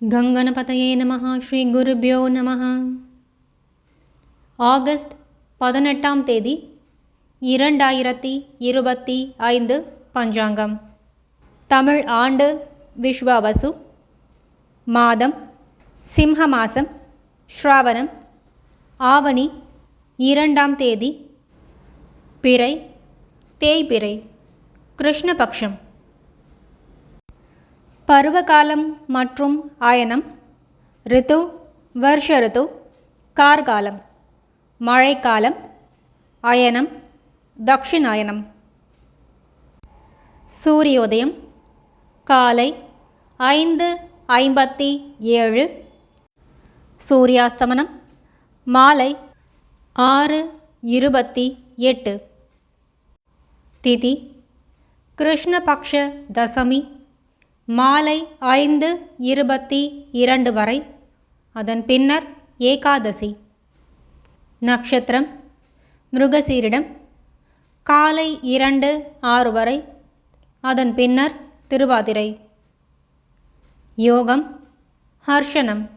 கங்கணபதையே நம ஸ்ரீ குருபியோ நம ஆகஸ்ட் பதினெட்டாம் தேதி இரண்டாயிரத்தி இருபத்தி ஐந்து பஞ்சாங்கம். தமிழ் ஆண்டு விஸ்வாவசு மாதம் சிம்ஹ மாசம் ஸ்ராவணம் ஆவணி இரண்டாம் தேதி பிறை தேய்பிறை கிருஷ்ணபக்ஷம். பருவகாலம் மற்றும் ஆயனம் ரித்து வருஷ ரித்து கார்காலம் மழைக்காலம் அயனம் தக்ஷிணாயனம். சூரியோதயம் காலை ஐந்து ஐம்பத்தி ஏழு. சூரியாஸ்தமனம் மாலை ஆறு இருபத்தி எட்டு. திதி கிருஷ்ணபக்ஷ தசமி மாலை ஐந்து இருபத்தி இரண்டு வரை. அதன் பின்னர் ஏகாதசி. நட்சத்திரம் மிருகசீரிடம். காலை இரண்டு ஆறு வரை. அதன் பின்னர் திருவாதிரை. யோகம். ஹர்ஷனம்.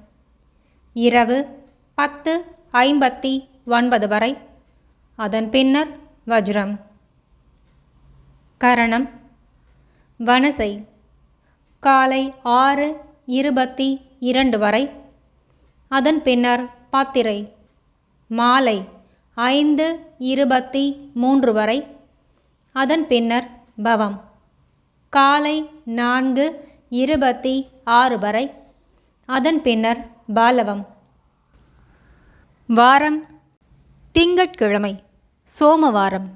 இரவு பத்து ஐம்பத்தி ஒன்பது வரை. அதன் பின்னர் வஜ்ரம். கரணம். வனசை. காலை ஆறு இருபத்தி இரண்டு வரை. அதன் பின்னர் பாத்திரை. மாலை ஐந்து இருபத்தி மூன்று வரை. அதன் பின்னர் பவம். காலை நான்கு இருபத்தி ஆறு வரை. அதன் பின்னர் பாலவம். வாரம். திங்கட்கிழமை சோமவாரம்.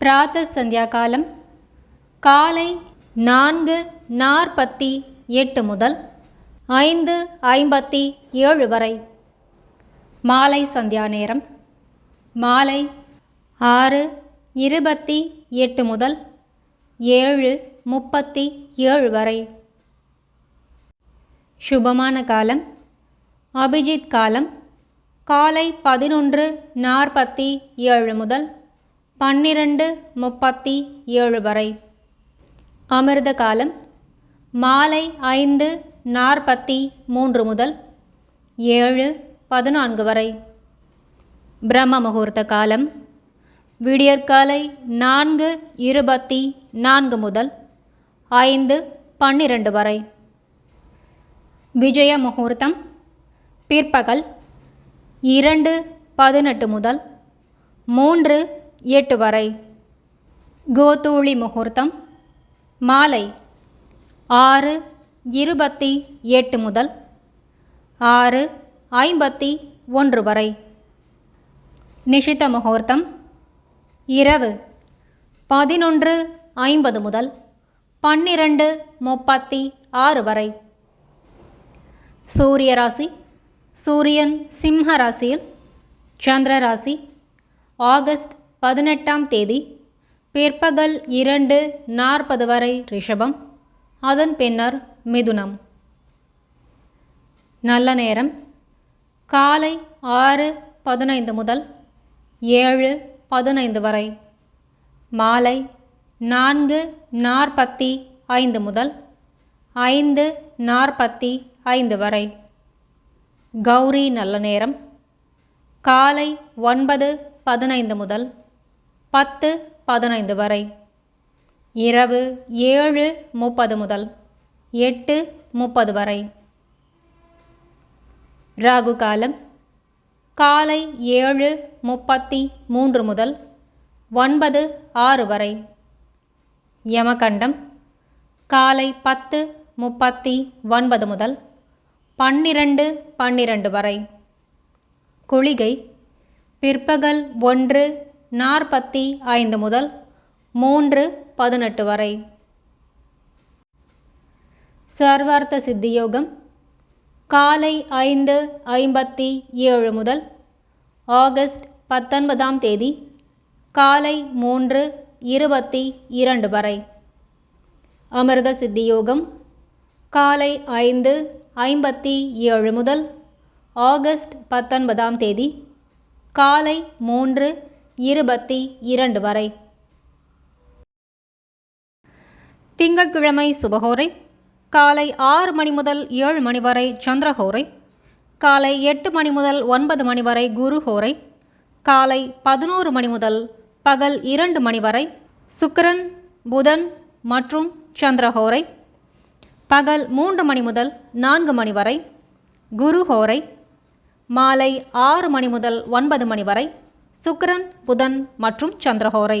பிராத்த சந்தியா காலம் காலை நான்கு நாற்பத்தி எட்டு முதல் ஐந்து ஐம்பத்தி ஏழு வரை. மாலை சந்தியா நேரம். மாலை ஆறு இருபத்தி எட்டு முதல் ஏழு முப்பத்தி ஏழு வரை. சுபமான காலம். அபிஜித் காலம். காலை பதினொன்று நாற்பத்தி ஏழு முதல் பன்னிரண்டு முப்பத்தி ஏழு வரை. அமிர்த காலம் மாலை ஐந்து நாற்பத்தி மூன்று முதல் ஏழு பதினான்கு வரை. பிரம்ம முகூர்த்த காலம் விடியற்காலை நான்கு இருபத்தி நான்கு முதல் ஐந்து பன்னிரண்டு வரை. விஜய முகூர்த்தம் பிற்பகல் இரண்டு பதினெட்டு முதல் மூன்று எட்டு வரை. கோதூளி முகூர்த்தம் மாலை ஆறு இருபத்தி எட்டு முதல் ஆறு ஐம்பத்தி ஒன்று வரை. நிஷித முகூர்த்தம் இரவு பதினொன்று ஐம்பது முதல் பன்னிரண்டு முப்பத்தி ஆறு வரை. சூரிய ராசி சூரியன் சிம்ம ராசியில் சந்திர ராசி ஆகஸ்ட் பதினெட்டாம் தேதி பிற்பகல் இரண்டு நாற்பது வரை ரிஷபம் அதன் பின்னர் மிதுனம். நல்ல நேரம். காலை ஆறு பதினைந்து முதல் ஏழு பதினைந்து வரை. மாலை நான்கு நாற்பத்தி ஐந்து முதல் ஐந்து நாற்பத்தி ஐந்து வரை. கௌரி நல்ல நேரம். காலை ஒன்பது பதினைந்து முதல் பத்து பதினைந்து வரை. இரவு ஏழு முப்பது முதல் எட்டு முப்பது வரை. ராகு காலம் காலை ஏழு முப்பத்தி மூன்று முதல் ஒன்பது ஆறு வரை. யமகண்டம் காலை பத்து முப்பத்தி ஒன்பது முதல் பன்னிரண்டு பன்னிரண்டு வரை. குளிகை பிற்பகல் ஒன்று நாற்பத்தி ஐந்து முதல் மூன்று பதினெட்டு வரை. சர்வார்த்த சித்தியோகம் காலை ஐந்து ஐம்பத்தி ஏழு முதல் ஆகஸ்ட் பத்தொன்பதாம் தேதி காலை மூன்று இருபத்தி இரண்டு வரை. அமிர்த சித்தியோகம் காலை ஐந்து ஐம்பத்தி ஏழு முதல் ஆகஸ்ட் பத்தொன்பதாம் தேதி காலை மூன்று இருபத்தி இரண்டு வரை. திங்கட்கிழமை சுபகோரை காலை ஆறு மணி முதல் ஏழு மணி வரை சந்திரஹோரை காலை எட்டு மணி முதல் ஒன்பது மணி வரை குருஹோரை காலை பதினோரு மணி முதல் பகல் இரண்டு மணி வரை சுக்கரன் புதன் மற்றும் சந்திரஹோரை பகல் மூன்று மணி முதல் நான்கு மணி வரை குருஹோரை மாலை ஆறு மணி முதல் ஒன்பது மணி வரை சுக்கிரன் புதன் மற்றும் சந்திரஹோரை.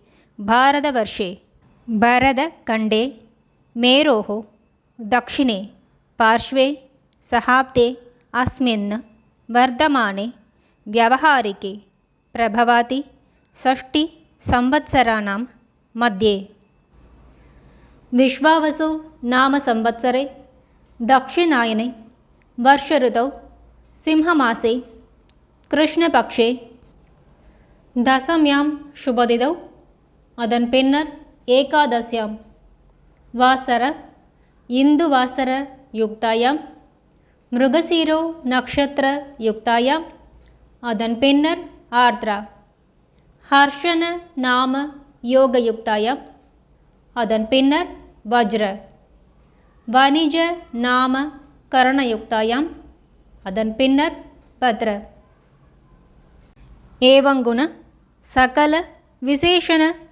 भारतवर्षे भरतखण्डे मेरोः दक्षिणे पार्श्वे सहाब्दे अस्मिन् वर्धमाने व्यावहारिके प्रभवाति षष्टिसंवत्सराणां मध्ये विश्वावसु नाम संवत्सरे दक्षिणायने वर्षऋतौ सिंहमासे कृष्णपक्षे दशम्यां शुभदिनौ அதன் பின்னர் ஏகாதசியாம். வாசர இந்து வாசர யுக்தாயாம். மிருகசீரோ நக்ஷத்திர யுக்தாயாம். அதன் பின்னர் ஆர்த்ரா. ஹர்ஷன நாம யோக யுக்தாயாம். அதன் பின்னர் வஜ்ர. வணிஜ நாம கரணயுக்தாயாம் அதன் பின்னர் பத்ர. ஏவங்குண சகல விசேஷண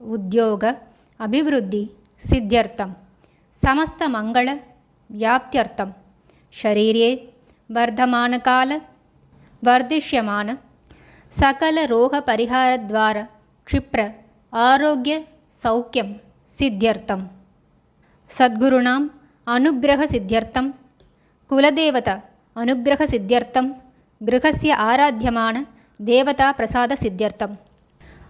ಉದ್ಯೋಗ ಅಭಿವೃದ್ಧಿ ಸಿದ್ಧ್ಯರ್ಥಂ ಸಮಸ್ತ ಮಂಗಳ ವ್ಯಾಪ್ತ್ಯರ್ಥಂ ಶರೀರೇ ವರ್ಧಮಾನಕಾಲ ವರ್ಧಿಷ್ಯಮಾನ ಸಕಲ ರೋಗ ಪರಿಹಾರದ್ವಾರ ಕ್ಷಿಪ್ರ ಆರೋಗ್ಯ ಸೌಖ್ಯಂ ಸಿದ್ಧ್ಯರ್ಥಂ ಸದ್ಗುರುಣಾಂ ಅನುಗ್ರಹ ಸಿದ್ಧ್ಯರ್ಥಂ ಕುಲದೇವತ ಅನುಗ್ರಹ ಸಿದ್ಧ್ಯರ್ಥಂ ಗೃಹಸ್ಯ ಆರಾಧ್ಯಮಾನ ದೇವತಾ ಪ್ರಸಾದ ಸಿದ್ಧ್ಯರ್ಥಂ